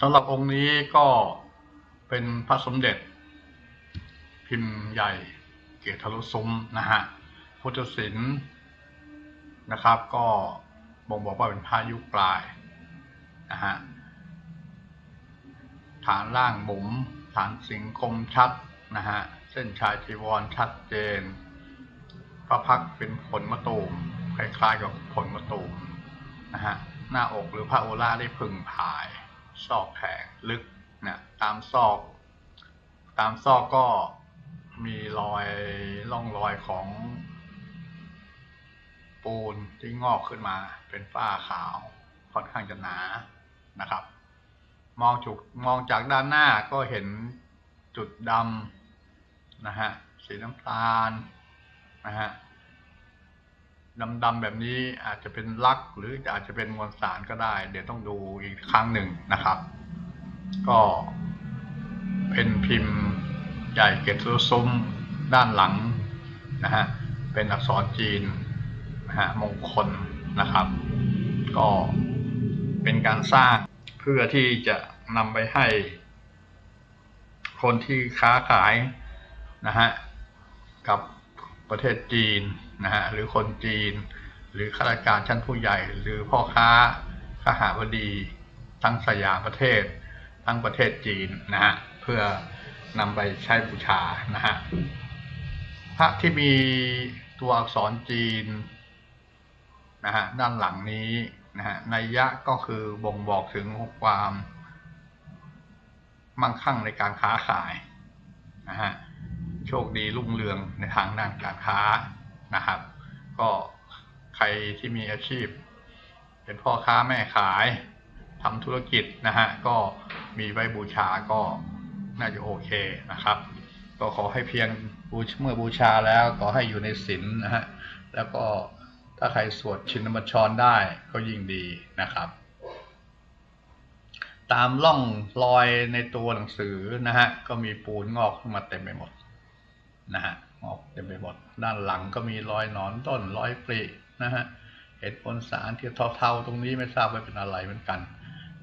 สำหรับองค์นี้ก็เป็นพระสมเด็จ พิมพ์ใหญ่เกศทะลุซุ้มนะฮะพุทธศิลป์นะครับ ก็บ่งบอกว่าเป็นพระยุคปลายนะฮะฐานล่างบุ๋มฐานสิงคมชัดนะฮะเส้นชายจีวรชัดเจน พระพักเป็นผลมะตูมคล้ายๆกับผลมะตูมนะฮะหน้าอกหรือพระโอล่าได้พึงผาย ซอกแขงลึกนี่ยตามซอก ตามซอกก็มีรอยร่องรอยของ ปูนที่งอกขึ้นมา เป็นฝ้าขาวค่อนข้างจะหนานะครับ มองจุกมองจากด้านหน้าก็เห็นจุดดำนะฮะสีน้ำตาลนะฮะ ดำๆแบบนี้อาจจะเป็นลักหรืออาจจะเป็นมวลสารก็ได้ เดี๋ยวต้องดูอีกครั้งหนึ่งนะครับ ก็เป็นพิมพ์ใหญ่เกตซุ้มด้านหลังนะฮะเป็นอักษรจีนนะฮะมงคลนะครับ ก็เป็นการสร้างเพื่อที่จะนำไปให้ คนที่ค้าขายนะฮะกับประเทศจีน นะฮะหรือคนจีน หรือข้าราชการชั้นผู้ใหญ่ หรือพ่อค้าข้าหาบดีทั้งสยามประเทศ ทั้งประเทศจีนนะฮะเพื่อนำไปใช้บูชานะฮะพระที่มีตัวอักษรจีนนะฮะด้านหลังนี้นะฮะนัยยะก็คือบ่งบอกถึงความมั่งคั่งในการค้าขายนะฮะโชคดีรุ่งเรืองในทางด้านการค้า นะครับ ก็ใครที่มีอาชีพ เป็นพ่อค้าแม่ขายทำธุรกิจนะฮะก็มีไว้บูชาก็น่าจะโอเคนะครับ ก็ขอให้เพียงบูชเมื่อบูชาแล้วขอให้อยู่ในศีลนะฮะแล้วก็ถ้าใครสวดชินบัชรได้ก็ยิ่งดีนะครับ ตามร่องรอยในตัวหนังสือนะฮะก็มีปูนงอกขึ้นมาเต็มไปหมดนะฮะ งอกเต็มไปหมด ด้านหลังก็มีรอยหนอนต้นรอยปรินะฮะเห็ดปนสารที่เทาๆตรงนี้ไม่ทราบว่าเป็นอะไรเหมือนกัน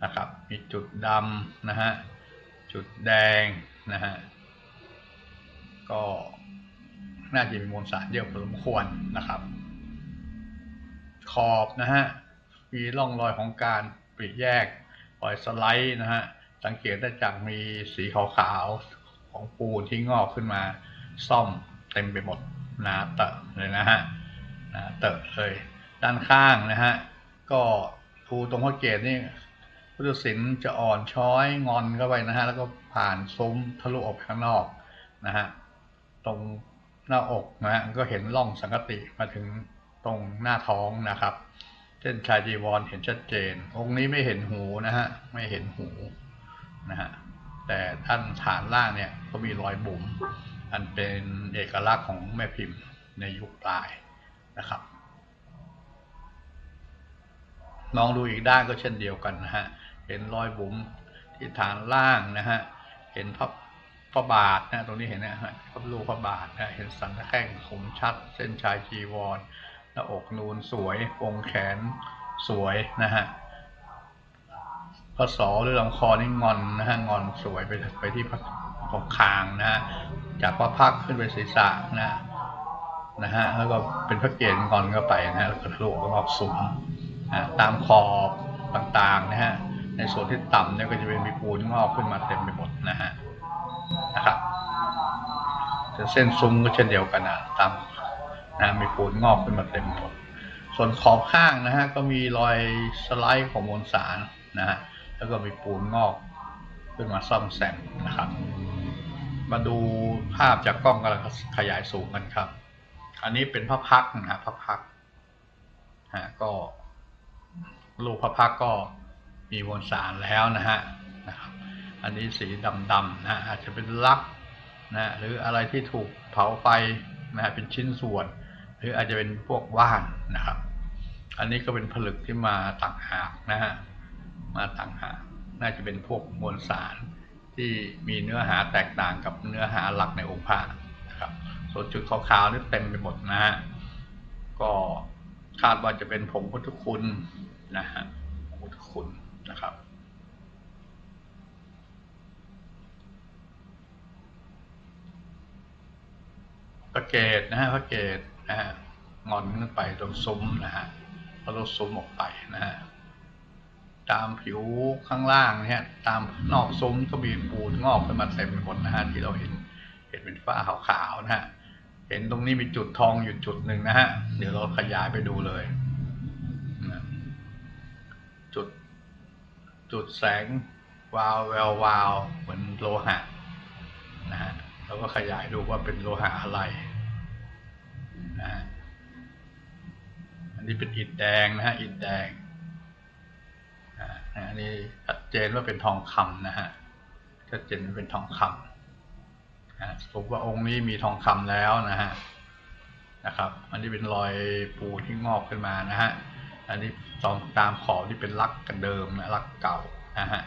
นะครับ มีจุดดำนะฮะจุดแดงนะฮะก็น่าจะมีมวลสารเยอะพอสมควรนะครับ ขอบนะฮะมีร่องรอยของการปริแยกรอยสไลด์นะฮะสังเกตได้จากมีสีขาวๆของปูนที่งอกขึ้นมาซ่อม เต็มไปหมดหนาเตอะเลยนะฮะหนาเตอะเลยด้านข้างนะฮะก็ภูตรงพระเกศนี่พุทธศิลป์จะอ่อนช้อยงอนเข้าไปนะฮะแล้วก็ผ่านซุ้มทะลุออกข้างนอกนะฮะตรงหน้าอกนะฮะก็เห็นร่องสังกติมาถึงตรงหน้าท้องนะครับเส้นชายจีวรเห็นชัดเจน องค์นี้ไม่เห็นหูนะฮะไม่เห็นหูนะฮะแต่ท่านฐานล่างเนี่ยก็มีรอยบุ๋ม อันเป็นเอกลักษณ์ของแม่พิมพ์ในยุคปลายนะครับ มองดูอีกด้านก็เช่นเดียวกันนะฮะ เห็นรอยบุ๋มที่ฐานล่างนะฮะ เห็นพระพระบาทนะตรงนี้เห็นนะฮะพระรูปพระบาทนะเห็นสันแข้งคมชัด เส้นชายจีวรหน้าอกนูนสวยวงแขนสวยนะฮะพระศอหรือลำคอนี่งอนนะฮะงอนสวยไปไปที่พระ ตรงคางนะจากพระพักขึ้นไปศีรษะนะนะฮะแล้วก็เป็นพระเกศงอนเข้าไปนะฮะแล้วก็ทะลุก็ออกสูงนะตามขอบต่างๆนะฮะในส่วนที่ต่ำเนี่ยก็จะเป็นมีปูนงอกขึ้นมาเต็มไปหมดนะฮะนะครับเส้นซุ้มก็เช่นเดียวกันนะตามนะมีปูนงอกขึ้นมาเต็มหมด ส่วนขอบข้างนะฮะก็มีรอยสไลด์ของมวลสารนะฮะแล้วก็มีปูนงอกขึ้นมาซ่อมแซมนะครับ มาดูภาพจากกล้องกำลังขยายสูงกันครับ อันนี้เป็นพระพักนะฮะพระพักฮะก็รูปพระพักก็มีมวลสารแล้วนะฮะนะครับ อันนี้สีดำๆนะอาจจะเป็นลักนะหรืออะไรที่ถูกเผาไฟนะเป็นชิ้นส่วน หรืออาจจะเป็นพวกว่านนะครับ อันนี้ก็เป็นผลึกที่มาต่างหากนะฮะมาต่างหากน่าจะเป็นพวกมวลสาร ที่มีเนื้อหาแตกต่างกับเนื้อหาหลักในองค์พระนะครับ ส่วนจุดขาวๆนี่เต็มไปหมดนะฮะก็คาดว่าจะเป็นผงพุทธคุณนะฮะพุทธคุณนะครับพระเกตนะฮะพระเกตนะฮะงอนขึ้นไปตรงซุ้มนะฮะพอเรซุ้มออกไปนะฮะ ตามผิวข้างล่างเนี่ยตามนอกซุ้มก็มีปูนงอกขึ้นมาเต็มไปหมดนะฮะที่เราเห็นเห็นเป็นฝ้าขาวๆนะฮะเห็นตรงนี้มีจุดทองอยู่จุดหนึ่งนะฮะเดี๋ยวเราขยายไปดูเลยนะจุดจุดแสงวาวแวววาวเหมือนโลหะนะฮะแล้วก็ขยายดูว่าเป็นโลหะอะไรนะฮะอันนี้เป็นอิฐแดงนะฮะอิฐแดง อันนี้ชัดเจนว่าเป็นทองคำนะฮะชัดเจนว่าเป็นทองคำนะสรุปว่าองค์นี้มีทองคำแล้วนะฮะนะครับ อันนี้เป็นรอยปูที่งอกขึ้นมานะฮะอันนี้ตองตามขอบที่เป็นลักกันเดิมนะลักเก่านะฮะ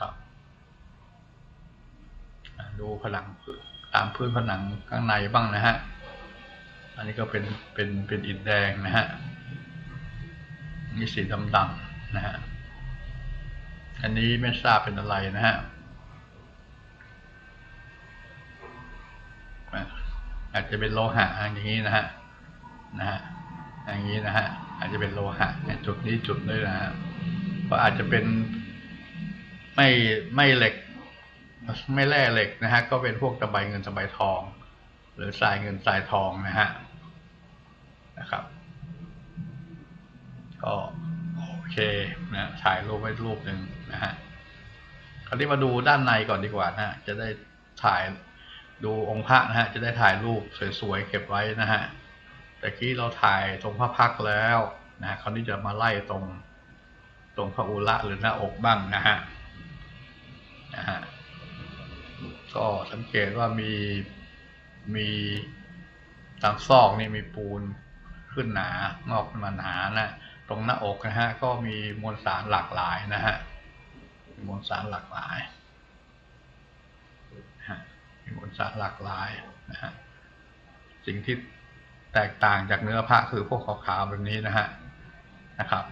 ครับดูผนังตามพื้นผนังข้างในบ้างนะฮะอันนี้ก็เป็นเป็นเป็นอิฐแดงนะฮะนี่สีดำๆ นะฮะอันนี้ไม่ทราบเป็นอะไรนะฮะอาจจะเป็นโลหะอย่างนี้นะฮะนะฮะอย่างนี้นะฮะอาจจะเป็นโลหะเนี่ยจุดนี้จุดด้วยนะฮะก็อาจจะเป็นไม่ไม่เหล็ก ไม่แร่เหล็กนะฮะก็เป็นพวกตะไบเงินตะไบทอง หรือทรายเงินทรายทองนะฮะนะครับ ก็ นะถ่ายรูปไว้รูปหนึ่งนะฮะคราวนี้มาดูด้านในก่อนดีกว่านะจะได้ถ่ายดูองค์พระนะฮะ จะได้ถ่ายรูปสวยๆเก็บไว้นะฮะแต่กี้เราถ่ายตรงพระพักแล้วนะคราวนี้จะมาไล่ตรงตรงพระอุระหรือหน้าอกบ้างนะฮะนะฮะก็สังเกตว่ามีมีตามซอกนี่มีปูนขึ้นหนางอกมาหนานะ ตรงหน้าอกนะฮะก็มีมวลสารหลากหลายนะฮะมีมวลสารหลากหลายมีมวลสารหลากหลายนะฮะสิ่งที่แตกต่างจากเนื้อพระคือพวกขาวๆแบบนี้นะฮะนะครับ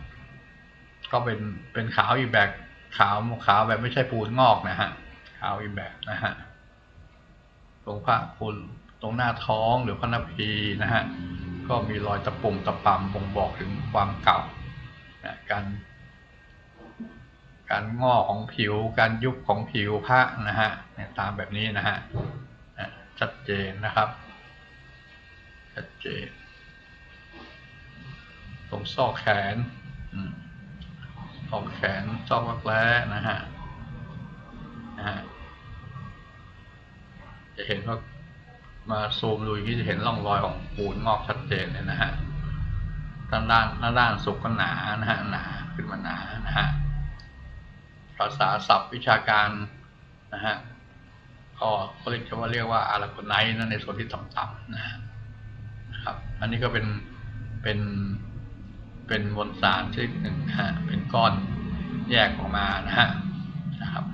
ก็เป็นเป็นขาวอีแบบขาวขาวแบบไม่ใช่ปูนงอกนะฮะขาวอีแบบนะฮะตรงพระคุณตรงหน้าท้องหรือพระนพีนะฮะ ก็มีรอยตะปุ่มตะปำบ่งบอกถึงความเก่านะการการงอของผิว การยุบของผิวพระนะฮะตามแบบนี้นะฮะชัดเจนนะครับชัดเจนตรงซอกแขนซอกแขนซอกรักแร้นะฮะนะฮะจะเห็นว่า มาซูมดูอย่จะเห็นร่องรอยของปูนงอกชัดเจนเลยนะฮะด้านด้านด้านด้านสุกก็หนานะฮะหนาขึ้นมาหนานะฮะภาษาศัพท์วิชาการนะฮะก็เขาเรียกว่าเรียกว่าอาราโกไนท์นั่นในส่วนที่ต่ำๆนะฮะครับ อันนี้ก็เป็นเป็นเป็นมวลสารชนิดหนึ่งฮะเป็นก้อนแยกออกมานะฮะ นะครับ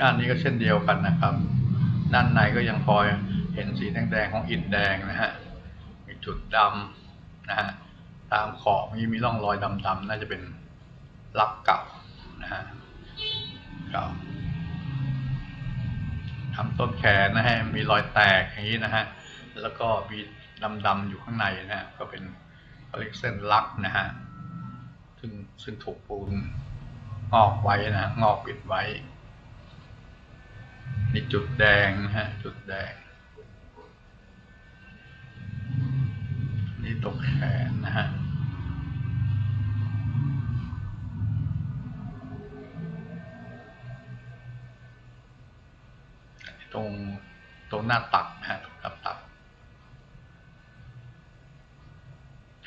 ด้านนี้ก็เช่นเดียวกันนะครับ ด้านในก็ยังพอเห็นสีแดงๆของอิฐแดงนะฮะ มีจุดดำนะฮะ ตามขอบนี้มีร่องรอยดำๆน่าจะเป็นลักเก่านะฮะ เก่าทำต้นแขนนะฮะ มีรอยแตกอย่างนี้นะฮะ แล้วก็มีดำๆอยู่ข้างในนะฮะ ก็เป็นเขาเรียกเส้นลักนะฮะ ซึ่งซึ่งถูกปูนงอกไว้นะ งอกปิดไว้ นี่จุดแดงนะฮะ จุดแดง นี่ตรงแขนนะฮะตรงตรงหน้าตักนะฮะตรงหน้าตัก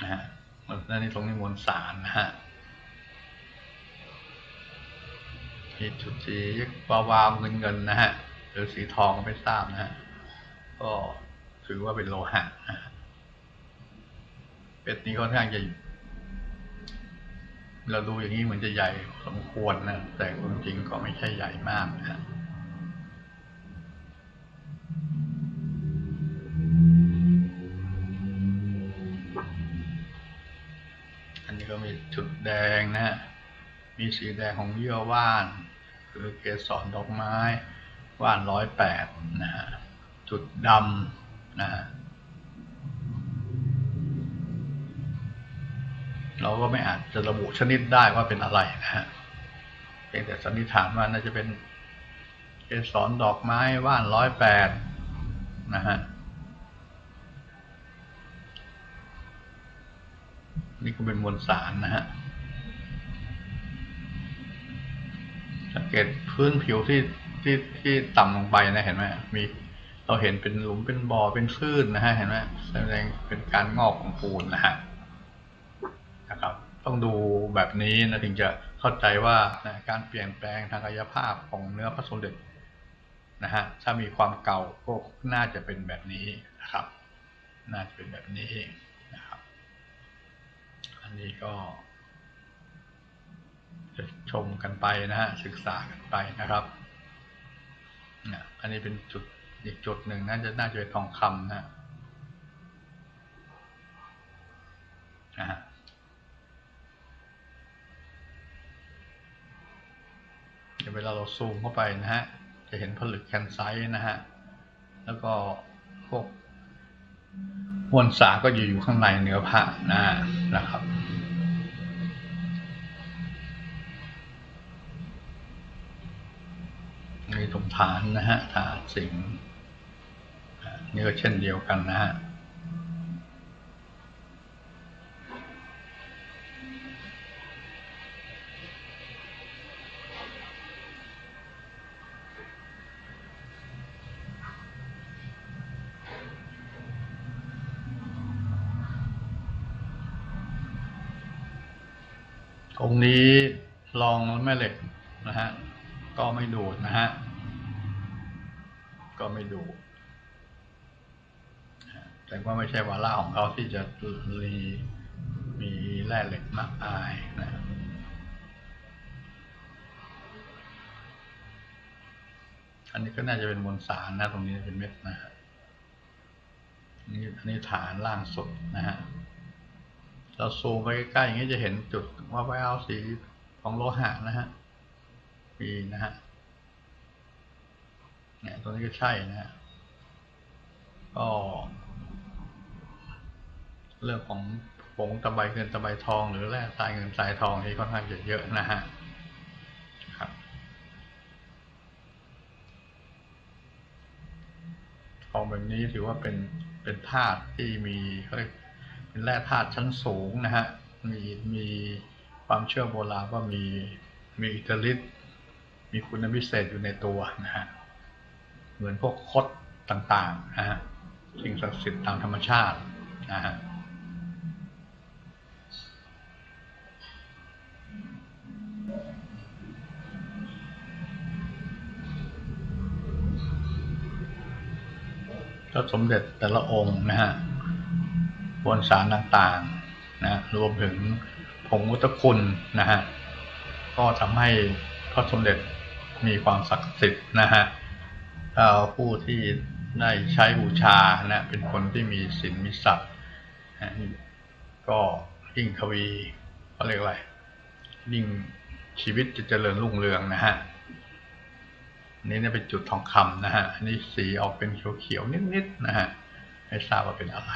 นะฮะแล้วนี่ตรงนี้มวลสารนะฮะ มีจุดสีวาวาวเงินเงินๆนะฮะ หรือสีทองไม่ทราบนะฮะ ก็ถือว่าเป็นโลหะเป็ดนี้ค่อนข้างจะเราดูอย่างนี้เหมือนจะใหญ่สมควรนะ แต่ความจริงก็ไม่ใช่ใหญ่มากนะฮะอันนี้ก็มีจุดแดงนะฮะมีสีแดงของเยื่อว่าน คือเกสรดอกไม้ว่านร้อยแปดนะฮะจุดดำนะฮะเราก็ไม่อาจจะระบุชนิดได้ว่าเป็นอะไรนะฮะเพียงแต่สันนิษฐานว่าน่าจะเป็นเกสรดอกไม้ว่านร้อยแปดนะฮะนี่ก็เป็นมวลสารนะฮะ สังเกตพื้นผิวที่ที่ที่ต่ำลงไปนะเห็นไหมมีเราเห็นเป็นหลุมเป็นบ่อเป็นคลื่นนะฮะเห็นไหมแสดงเป็นการงอกของปูนนะฮะนะครับ ต้องดูแบบนี้นะถึงจะเข้าใจว่านะการเปลี่ยนแปลงทางกายภาพของเนื้อพระสมเด็จนะฮะถ้ามีความเก่าก็น่าจะเป็นแบบนี้นะครับ น่าจะเป็นแบบนี้นะครับ อันนี้ก็ จะชมกันไปนะฮะศึกษากันไปนะครับเนี่ยอันนี้เป็นจุดอีกจุดหนึ่งน่าจะน่าจะเป็นทองคำนะฮะนะฮะเดี๋ยวเวลาเราซูมเข้าไปนะฮะ จะเห็นผลึกแคนไซต์นะฮะ แล้วก็พวกมวลสารก็อยู่อยู่ข้างในเนื้อผ้านะฮะนะครับ มีตรงฐานนะฮะฐานสิงนี่ก็เช่นเดียวกันนะฮะองนี้ลองแม่เหล็กนะฮะ ก็ไม่ดูดนะฮะ ไม่ดู แต่ว่าไม่ใช่วาระของเขาที่จะรีมีแร่เหล็กมากมายนะอันนี้ก็น่าจะเป็นมวลสารนะ ตรงนี้เป็นเม็ดนะฮะนี่อันนี้ฐานล่างสุดนะฮะเราซูมไปใกล้ๆอย่างนี้จะเห็นจุดว่าแววสีของโลหะนะฮะมีนะฮะ เนี่ยตัวนี้ก็ใช่นะฮะก็เรื่องของผงตะไบเงินตะไบทองหรือแร่ทรายเงินทรายทองนี่ค่อนข้างจะเยอะนะฮะครับทองแบบนี้ถือว่าเป็นเป็นธาตุที่มีเขาเรียกเป็นแร่ธาตุชั้นสูงนะฮะมีมีความเชื่อโบราณว่ามีมีอิทธิฤทธิ์มีคุณพิเศษอยู่ในตัวนะฮะ เหมือนพวกคดต่างๆนะฮะสิ่งศักดิ์สิทธิ์ตามธรรมชาตินะฮะก็สมเด็จแต่ละองค์นะฮะบนสารต่างๆนะรวมถึงผงวุตคุณนะฮะก็ทำให้พระสมเด็จมีความศักดิ์สิทธิ์นะฮะ ถ้าผู้ที่ได้ใช้บูชานะเป็นคนที่มีศีลมีศักดิ์ก็ยิ่งทวีเขาเรียกอะไรยิ่งชีวิตจะเจริญรุ่งเรืองนะฮะนี่เนี่ยเป็นจุดทองคำนะฮะอันนี้สีออกเป็นเขียวๆนิดๆนะฮะไม่ทราบว่าเป็นอะไร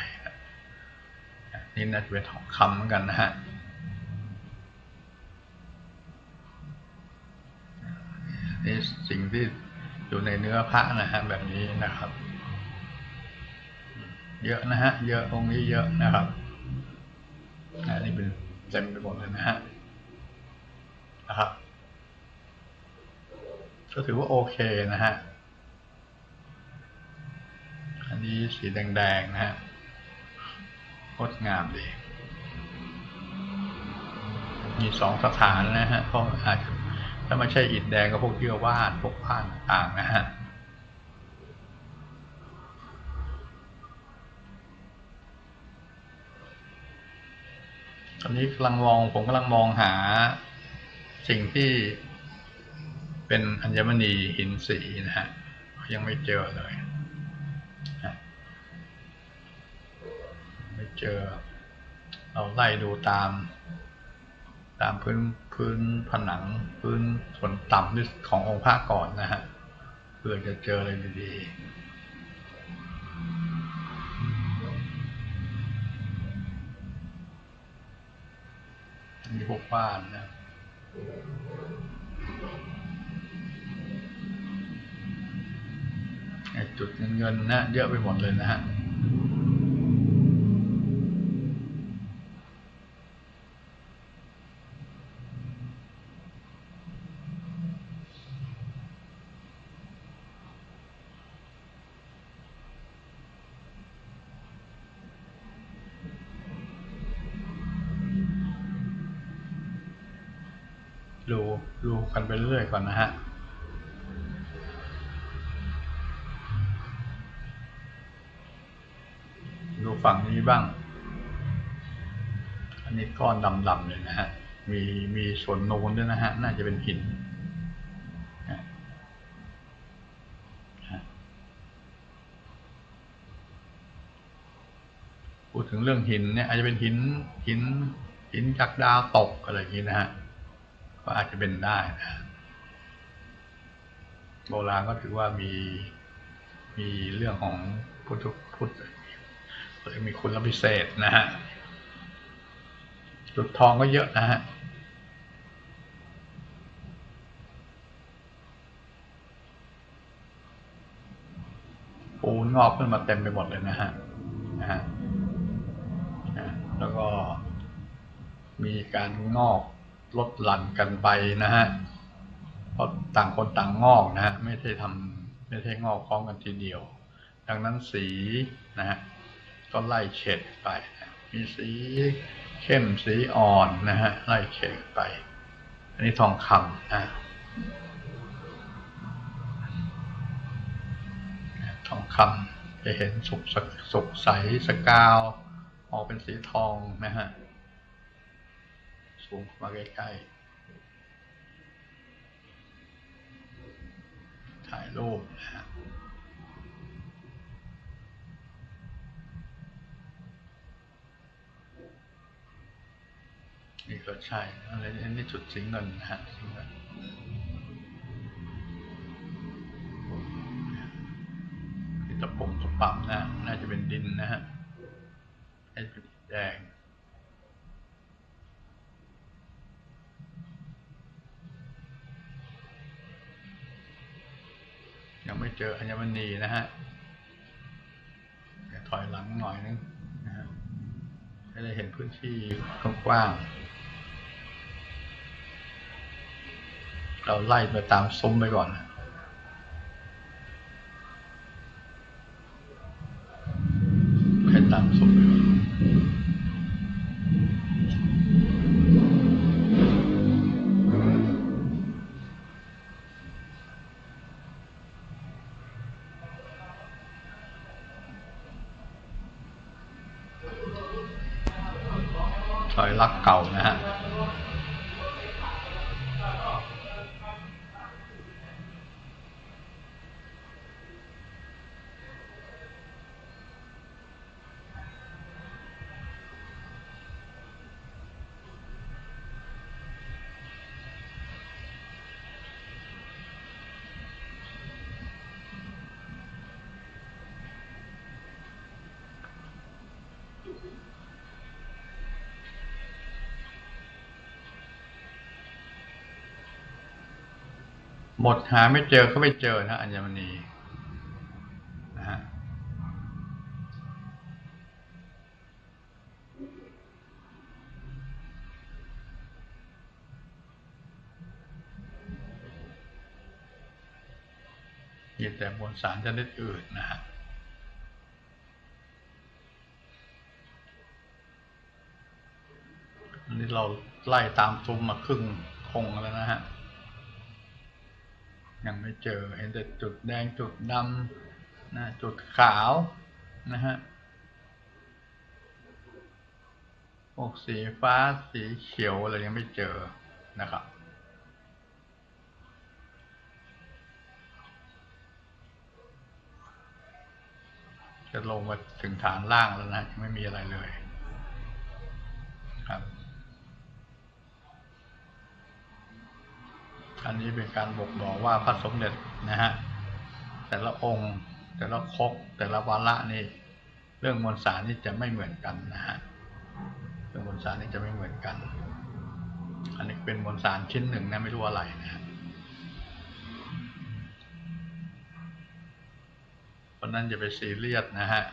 นี่น่าจะเป็นทองคำเหมือนกันนะฮะนี่สิ่งที่ อยู่ในเนื้อพระนะฮะแบบนี้นะครับ เยอะนะฮะ เยอะองค์นี้เยอะนะครับอันนี้เป็นเต็มไปหมดเลยนะฮะนะครับก็ถือว่าโอเคนะฮะ อันนี้สีแดงๆนะฮะงดงามดี มีสองสถานนะฮะเพราะอาจจะ ถ้าไม่ใช่อิฐแดงก็พวกเยื่อว่านพวกผ่านต่างนะฮะตอนนี้กำลังมองผมกำลังมองหาสิ่งที่เป็นอัญมณีหินสีนะฮะยังไม่เจอเลยไม่เจอ เราไล่ดูตาม ตามพื้นพื้นผนังพื้นส่วนต่ำที่ขององค์พระก่อนนะฮะเพื่อจะเจออะไรดีๆมีพวกบ้านนะไอ้จุดเงินเงินนะเยอะไปหมดเลยนะฮะ ดูดูกันไปเรื่อยก่อนนะฮะดูฝั่งนี้บ้าง อันนี้ก้อนดำๆเลยนะฮะ มีมีส่วนนูนด้วยนะฮะ น่าจะเป็นหินพูดถึงเรื่องหินเนี่ยอาจจะเป็นหินหินหินจากดาวตกอะไรอย่างนี้นะฮะ ก็อาจจะเป็นได้นะ โบราณก็ถือว่ามีมีเรื่องของพุทธพุทธมีคุณพิเศษนะฮะจุดทองก็เยอะนะฮะปูนงอกขึ้นมาเต็มไปหมดเลยนะฮะนะฮะแล้วก็มีการงอกลดหลั่นกันไปนะฮะ เพราะต่างคนต่างงอกนะฮะไม่ใช่ทำไม่ใช่งอกพร้อมกันทีเดียว ดังนั้นสีนะฮะก็ไล่เฉดไปนะมีสีเข้มสีอ่อนนะฮะไล่เฉดไป อันนี้ทองคำนะทองคำจะเห็นสุกสสุกใสสกาวออกเป็นสีทองนะฮะสูงมาใกล้ๆ ถ่ายรูปนะฮะนี่ก็ใช่อะไรอันนี้จุดสีเงินนะฮะสีเงินนี่ตะปุ่มตะปับนะ น่าจะเป็นดินนะฮะให้เป็นแดง ยังไม่ เจออัญมณีนะฮะถอยหลังหน่อยนึงนะฮะให้ได้เห็นพื้นที่กว้างๆเราไล่ไปตามซุ้มไปก่อนนะ หมดหาไม่เจอก็ไม่เจอนะอัญมณีนะฮะมีแต่มวลสารชนิดอื่นนะฮะอันนี้เราไล่ตามซุ้มมาครึ่งคงแล้วนะฮะ ยังไม่เจอเห็นแต่จุดแดงจุดดำนะจุดขาวนะฮะพวกสีฟ้าสีเขียวอะไรยังไม่เจอนะครับจะลงมาถึงฐานล่างแล้วนะยังไม่มีอะไรเลยครับ อันนี้เป็นการบอกบอกว่าพระสมเด็จนะฮะแต่ละองค์ แต่ละคกแต่ละวาระนี่เรื่องมวลสารนี่จะไม่เหมือนกันนะฮะเรื่องมวลสารนี่จะไม่เหมือนกัน อันนี้เป็นมวลสารชิ้นหนึ่งนะไม่รู้อะไรนะฮะเพราะนั้นจะไปซีเรียสนะฮะ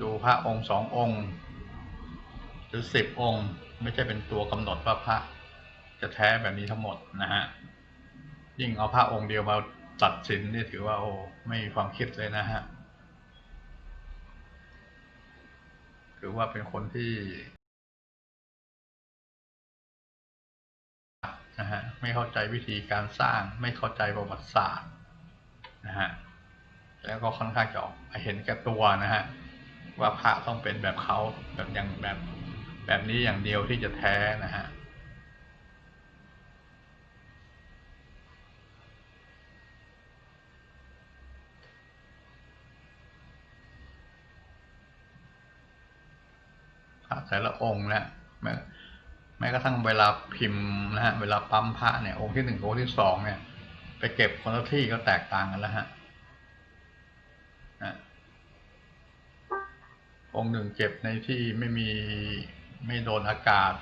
ดูพระองค์สององค์ หรือสิบองค์ ไม่ใช่เป็นตัวกำหนดว่าพระ จะแท้แบบนี้ทั้งหมดนะฮะยิ่งเอาพระองค์เดียวมาตัดสินนี่ถือว่าโอ้ไม่มีความคิดเลยนะฮะถือว่าเป็นคนที่นะฮะไม่เข้าใจวิธีการสร้างไม่เข้าใจประวัติศาสตร์นะฮะแล้วก็ค่อนข้างจะออกเห็นแก่ตัวนะฮะว่าพระต้องเป็นแบบเขาแบบอย่างแบบแบบนี้อย่างเดียวที่จะแท้นะฮะ แต่ละองค์นะแม้แม้กระทั่งเวลาพิมพ์นะฮะเวลาปั๊มพระเนี่ยองค์ที่หนึ่งองค์ที่สองเนี่ย ไปเก็บคนละที่ก็แตกต่างกันแล้วฮะองค์หนึ่งเก็บในที่ไม่มีไม่โดนอากาศ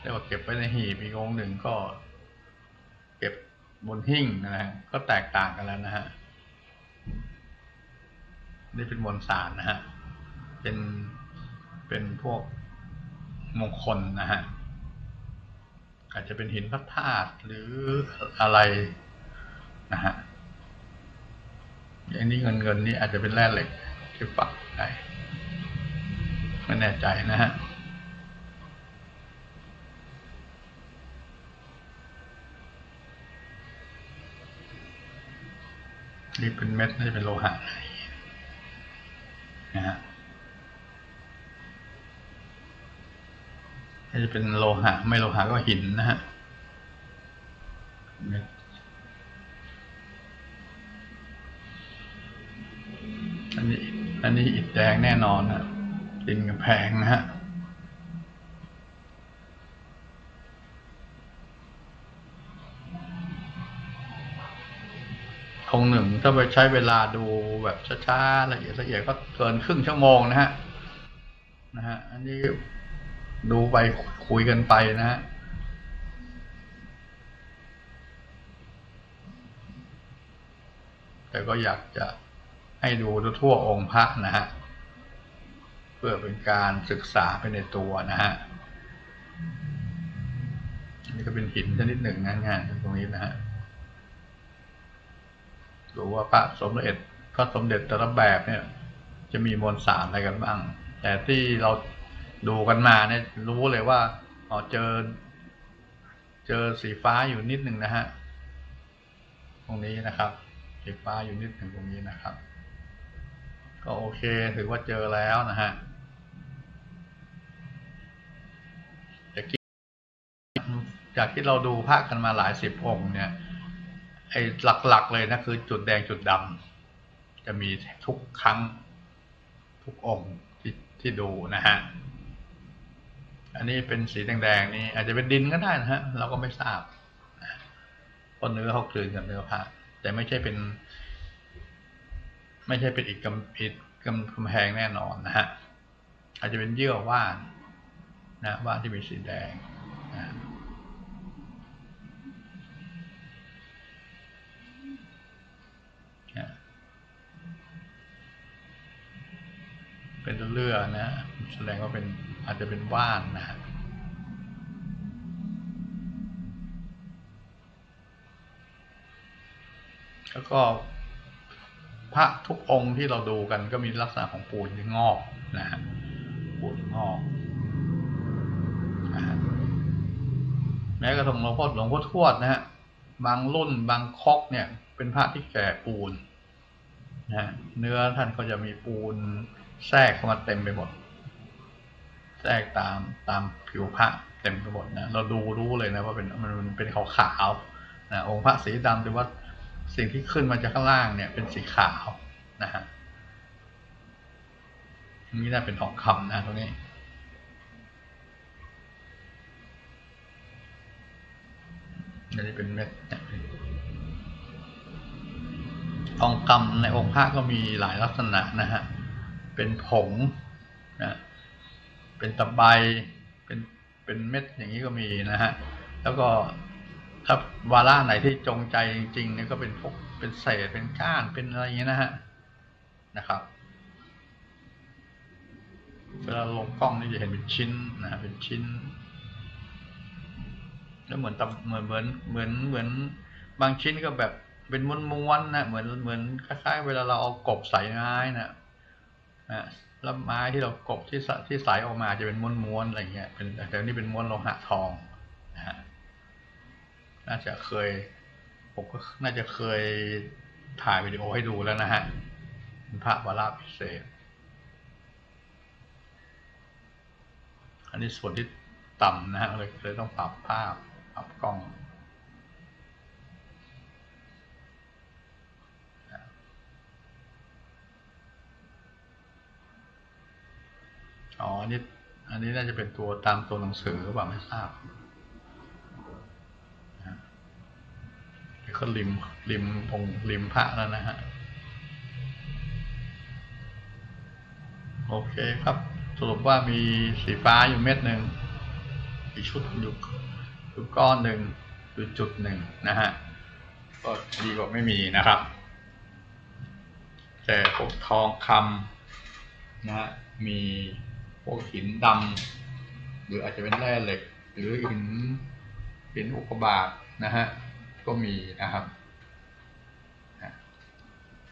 เรียกว่าเก็บไว้ในหีบอีกองค์หนึ่งก็เก็บบนหิ้งนะฮะก็แตกต่างกันแล้วนะฮะนี่เป็นมวลสารนะฮะเป็น เป็นพวกมงคลนะฮะอาจจะเป็นหินพระธาตุหรืออะไรนะฮะอย่างนี้เงินเงินนี่อาจจะเป็นแร่เหล็กที่ฝักได้ไม่แน่ใจนะฮะนี่เป็นเม็ดนี่เป็นโลหะนะฮะ ถ้า จะเป็นโลหะ ไม่โลหะก็หินนะฮะอันนี้ อันนี้อิฐแดงแน่นอนนะดินกำแพงนะฮะองหนึ่งถ้าไปใช้เวลาดูแบบช้าๆละเอียดละเอียดก็เกินครึ่งชั่วโมงนะฮะนะฮะอันนี้ ดูไปคุยกันไปนะฮะแต่ก็อยากจะให้ดูทั่วองค์พระนะฮะ เพื่อเป็นการศึกษาไปในตัวนะฮะนี่ก็เป็นหินชนิดหนึ่งนงานตรงนี้นะฮะดูว่าพระสมเด็จพระสมเด็จแต่ละแบบเนี่ย จะมีมวลสารอะไรกันบ้าง แต่ที่เรา ดูกันมาเนี่ยรู้เลยว่าอ๋อเจอ เจอสีฟ้าอยู่นิดหนึ่งนะฮะตรงนี้นะครับ สีฟ้าอยู่นิดหนึ่งตรงนี้นะครับ ก็โอเคถือว่าเจอแล้วนะฮะจากที่จากที่เราดูภาคกันมาหลายสิบองค์เนี่ยไอ้หลักๆเลยนะคือจุดแดงจุดดำจะมีทุกครั้งทุกองค์ที่ที่ดูนะฮะ อันนี้เป็นสีแดงๆนี่อาจจะเป็นดินก็ได้นะฮะ เราก็ไม่ทราบเพราะเนื้อเขากลืนกับเนื้อผ้าแต่ไม่ใช่เป็น ไม่ใช่เป็นอีกกำอีกกำกำแพงแน่นอนนะฮะอาจจะเป็นเยื่อว่านนะว่านที่มีสีแดงนะเป็นเลื่อนะ แสดงว่าเป็น อาจจะเป็นว่านนะฮะแล้วก็พระทุกองค์ที่เราดูกันก็มีลักษณะของปูนที่งอกนะฮะปูนงอกนะฮะแม้กระทั่งหลวงพ่อหลวงพ่อทวดนะฮะบางรุ่นบางคอกเนี่ย เป็นพระที่แก่ปูนนะฮะเนื้อท่านก็จะมีปูนแทรกเข้ามาเต็มไปหมด แทรกตามตามผิวพระเต็มไปหมดนะเราดูรู้เลยนะว่าเป็นมันเป็นขาวๆนะองค์พระสีดำแต่ว่าสิ่งที่ขึ้นมาจากข้างล่างเนี่ยเป็นสีขาวนะฮะนี่น่าเป็นทองคำนะตรงนี้นอันนี้เป็นเม็ดทองคำในองค์พระก็มีหลายลักษณะนะฮะ เป็นผงนะ เป็นตะไบเป็นเป็นเม็ดอย่างนี้ก็มีนะฮะ แล้วก็ถ้าวาระไหนที่จงใจจริงๆเนี่ยก็เป็นพวกเป็นเศษเป็นก้านเป็นอะไรอย่างเงี้นะฮะนะครับเวลาลงกล้องนี่จะเห็นเป็นชิ้นนะเป็นชิ้น แล้วเหมือนตำเหมือนเหมือนเหมือนเหมือนบางชิ้นก็แบบเป็นม้วนๆนะเหมือนเหมือนคล้ายๆ เวลาเราเอากบใส่ไม้นะนะ แล้วไม้ที่เรากบที่สที่ใสออกมาจะเป็นม้วนๆอะไรเงี้ยเป็นแต่นี่เป็นม้วนโลหะทองนะฮะน่าจะเคยผมก็น่าจะเคยถ่ายวิดีโอให้ดูแล้วนะฮะเป็นพระวราพิเศษ อันนี้ส่วนที่ต่ำนะฮะเลยเลยต้องปรับภาพปรับกล้อง อ๋อนนี้อันนี้น่าจะเป็นตัวตามตัวหนังสือหรือเปล่าไม่ทราบนะนี่ก็ริมริมองริมพระแล้วนะฮะ โอเคครับ สรุปว่ามีสีฟ้าอยู่เม็ดหนึ่งอีกชุดอยู่อยู่ก้อนหนึ่งอยู่จุดหนึ่งนะฮะ ก็ดีกว่าไม่มีนะครับ แต่พวกทองคำนะฮะมี วกหินดำหรืออาจจะเป็นแร่เหล็ก หรือหินหินอุกกาบาตนะฮะก็มีนะครับ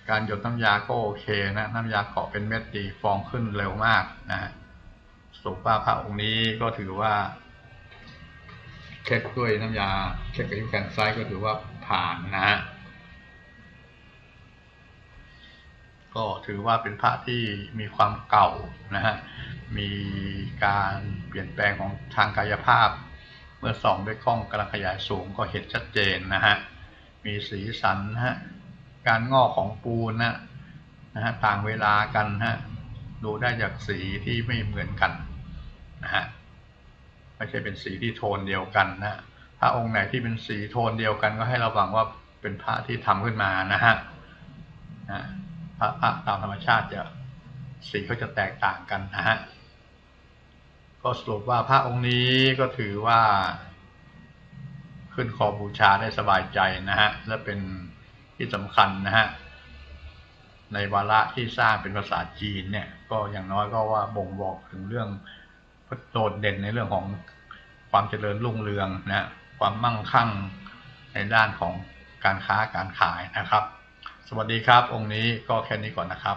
การหยดน้ำยาก็โอเคนะ น้ำยาเกาะเป็นเม็ดดีฟองขึ้นเร็วมากนะฮะสุภาพระองค์นี้ก็ถือว่าเช็คด้วยน้ำยาเช็คกับยูแคนไซด์ก็ถือว่าผ่านนะฮะ ก็ถือว่าเป็นพระที่มีความเก่านะฮะ มีการเปลี่ยนแปลงของทางกายภาพ เมื่อส่องด้วยกล้องกำลังขยายสูงก็เห็นชัดเจนนะฮะ มีสีสันนะฮะ การงอกของปูนนะนะฮะต่างเวลากันฮะ ดูได้จากสีที่ไม่เหมือนกันนะฮะ ไม่ใช่เป็นสีที่โทนเดียวกันนะ ถ้าองค์ไหนที่เป็นสีโทนเดียวกันก็ให้ระวังว่าเป็นพระที่ทำขึ้นมานะฮะนะ พระพระตามธรรมชาติจะสีก็จะแตกต่างกันนะฮะ ก็สรุปว่าพระองค์นี้ก็ถือว่าขึ้นคอบูชาได้สบายใจนะฮะ และเป็นที่สำคัญนะฮะ ในวาระที่สร้างเป็นภาษาจีนเนี่ย ก็อย่างน้อยก็ว่าบ่งบอกถึงเรื่องโดดเด่นในเรื่องของความเจริญรุ่งเรืองนะ ความมั่งคั่งในด้านของการค้าการขายนะครับ สวัสดีครับ องค์นี้ก็แค่นี้ก่อนนะครับ